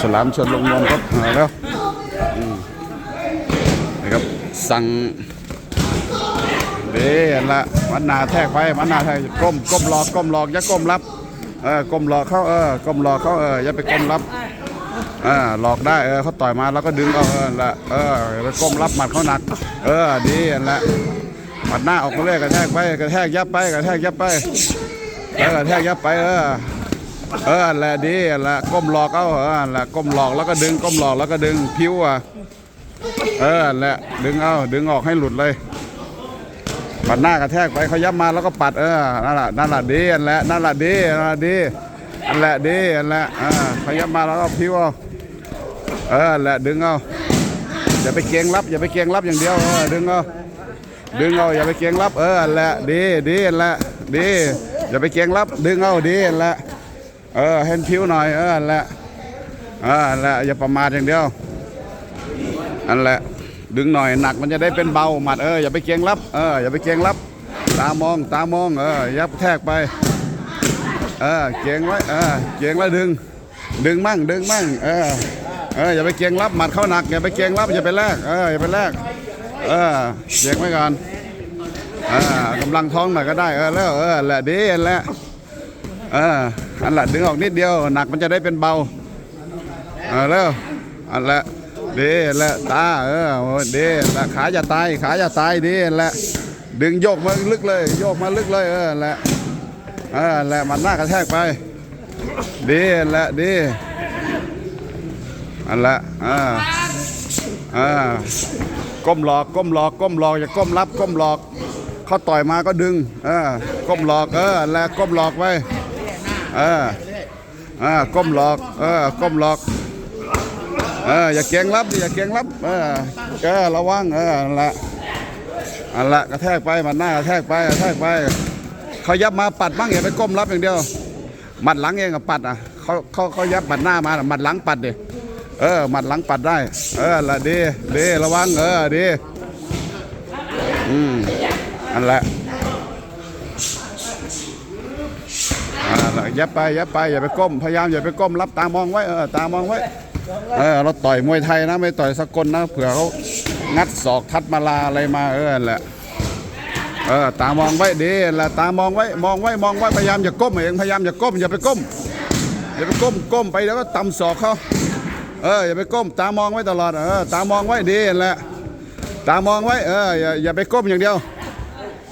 ฉลามชนลงนมครับมาแล้วนะครับสั่งเด้อันละมันหนาแทกไปมันหนาแทกก้มก้มหลอกก้มหลอกอย่าก้มรับเออก้มหลอกเขาเออก้มหลอกเขาเอออย่าไปก้มรับเออหลอกได้เออเขาต่อยมาแล้วก็ดึงเอาเออละเออก้มรับหมัดเขาหนัก เออดีอันละหมัดหน้าออกมาเลยกระแทกไปกระแทกยับไปกระแทกยับไปเออกระแทกยับไปเออ เออแหละดีแหละก้มหลอกเอาเออแหละก้มหลอกแล้วก็ดึงก้มหลอกแล้วก็ดึงผิวอะเออแหละดึงเอาดึงออกให้หลุดเลยปัดหน้ากระแทกไปเขายับมาแล้วก็ปัดเออนั่นแหละนั่นแหละดีอันแหละนั่นแหละดีนั่นแหละดีอันแหละดีอันแหละเออเขายับมาแล้วก็ผิวเอาเออแหละดึงเอาอย่าไปเกรงรับอย่าไปเกรงรับอย่างเดียวเออดึงเอาดึงเอาอย่าไปเกรงรับเอออันแหละดีดีอันแหละดีอย่าไปเกรงรับดึงเอาดีอันแหละ เออ เห็นผิวหน่อย เออแหละเออแหละอย่าประมาทอย่างเดียว อันแหละ ดึงหน่อยหนักมันจะได้เป็นเบาหมัดเอออย่าไปเกรงรับเอออย่าไปเกรงรับ ตามองตามองเออย่าแทกไปเออเกรงไว้เออเกรงแล้วดึง ดึงมั่งดึงมั่งเออเอออย่าไปเกรงรับหมัดเข้าหนักอย่าไปเกรงรับอย่าไปแลกเอออย่าไปแลกเออเกรงไว้ก่อนเออกำลังท้องหน่อยก็ได้เออแล้วเออแหละดีแหละ เอออันละดึงออกนิดเดียว หนักมันจะได้เป็นเบาเออแล้วอันละดีแหละตาเออโอ้ดีละขาอย่าตายขาอย่าตายดีแหละดึงโยกมาลึกเลย โยกมาลึกเลยเออและเออแหละมันหน้ากระแทกไปดีแหละดีอันละอ่าอ่าก้มหลอกก้มหลอกก้มหลอกอย่าก้มรับก้มหลอกเขาต่อยมาก็ดึงเออก้มหลอกเออและก้มหลอกไว้ เออเออก้มหลอกเออก้มหลอกเอออย่าเกียงรับดิอย่าเกียงรับเออเออระวังเออละอันละกระแทกไปมันหน้ากระแทกไปกระแทกไปเขายับมาปัดบ้างอย่าไปก้มรับอย่างเดียวหมัดหลังเองกับปัดอะเขาเขาเขายับหมัดหน้ามาหมัดหลังปัดดิเออหมัดหลังปัดได้ เออละดีดีระวังเออดีอืมอันละ อ่าแล้วยับไปอยับไปอย่าไปก้มพยายามอย่าไปก้มรับตามองไว้เออตามองไว้เออเราต่อยมวยไทยนะไม่ต่อยสกลนะเผื่อเขางัดศอกทัดมาลาอะไรมาเออแหละเออตามองไว้ดีแหละตามองไว้มองไว้มองไว้พยายามอย่าก้มเองพยายามอย่าก้มอย่าไปก้มอย่าไปก้มก้มไปแล้วก็ตำศอกเขาเอออย่าไปก้มตามองไว้ตลอดเออตามองไว้ดีนั่นแหละตามองไว้เอออย่าอย่าไปก้มอย่างเดียว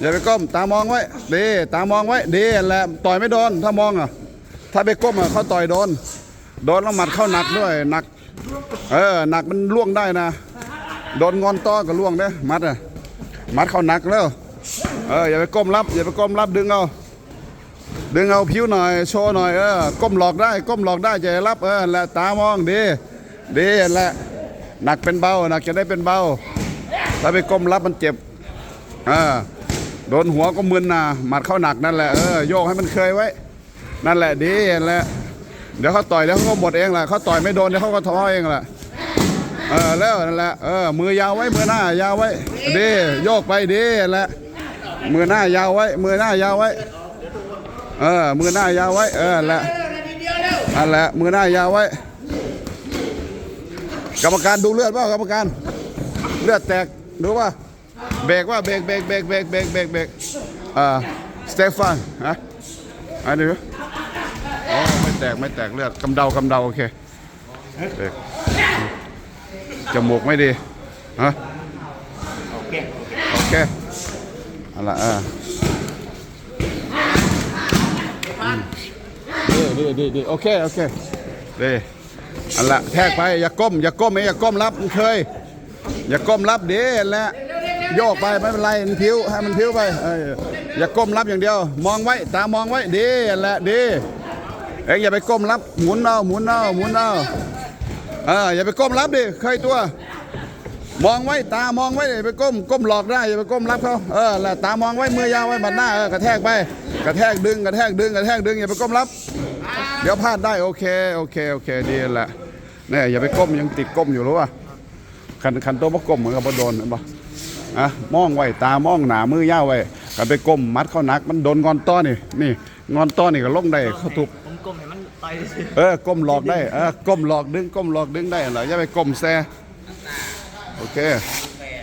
อย่าไปก้มตามองไว้ดีตามองไว้ดีแหละต่อยไม่โดนถ้ามองอะ ถ้าไปก้มอะเขาต่อยโดน โดนแล้วหมัดเข้าหนักด้วยหนัก เออหนักมันล่วงได้นะโดนงอนต้อก็ล่วงเด้มัดอะมัดเข้าหนักแล้วเอออย่าไปก้มรับอย่าไปก้มรับดึงเอาดึงเอาผิวหน่อยโชว์หน่อยเออก้มหลอกได้ก้มหลอกได้จะรับเออแหละตามองดีดีแหละหนักเป็นเบาหนักจะได้เป็นเบาถ้าไปก้มรับมันเจ็บเออ โดนหัวก็มึนนะหมัดเข้าหนักนั่นแหละเออโยกให้มันเคยไว้ นั่นแหละดีนั่นแหละเดี๋ยวเขาต่อยเดี๋ยวเขาก็หมดเองแหละเขาต่อยไม่โดนเดี๋ยวเขาก็ท้อเองแหละเออแล้วนั่นแหละเออมือยาวไว้มือหน้ายาวไว้ดีโยกไปดีนั่นแหละมือหน้ายาวไว้ มือหน้ายาวไว้ เออมือหน้ายาวไว้ เออนั่นแหละนั่นแหละมือหน้ายาวไว้ กรรมการดูเลือดป่ากรรมการ เลือดแตกดูว่า เบรกว่าเบรกเบรกเบรกเบรกเบรกเบรกเบรกอ่าสเตฟานฮะอันนี้โอ้ไม่แตกไม่แตกเลือดกำเดากำเดาโอเคเบรกจมูกไม่ดีฮะโอเคโอเคเอาละอ่าดีดีดีดีโอเคโอเคดีอันละแทกไปอย่าก้มอย่าก้มเองอย่าก้มรับมันเคย อย่าก้มรับเดี๋ยวแหละ โยกไปไม่เป็นไรมันพิ้วให้มันพิ้วไปอย่าก้มรับอย่างเดียว มองไว้ตามองไว้ดีแหละดีเอ็งอย่าไปก้มรับหมุนเอาหมุนเอาหมุนเอาเอออย่าไปก้มรับดิเคยตัว มองไว้ตามองไว้อย่าไปก้มก้มหลอกได้อย่าไปก้มรับเขาเออแหละตามองไว้มือยาวไว้บัดหน้าเออกระแทกไปกระแทกดึงกระแทกดึงกระแทกดึงอย่าไปก้มรับ เดี๋ยวพลาดได้โอเคโอเคโอเคดีแหละเนี่ยอย่าไปก้มยังติดก้มอยู่รู้ป่ะคันคันตัวบ่ก้มเหมือนกับบ่โดนเห็นบ่ อะมองไว้ตามองหนามือย่าวไว้กันไปก้มมัดเข้าหนัก มันโดนงอนต้อนี่นี่งอนต้อนี่ก็ลงได้เข้าทุบผมกลมให้มันต่อยสิเออก้มหลอกได้เออก้มหลอกดึงก้มหลอกดึงได้เหรออย่าไปก้มแซ่โอเค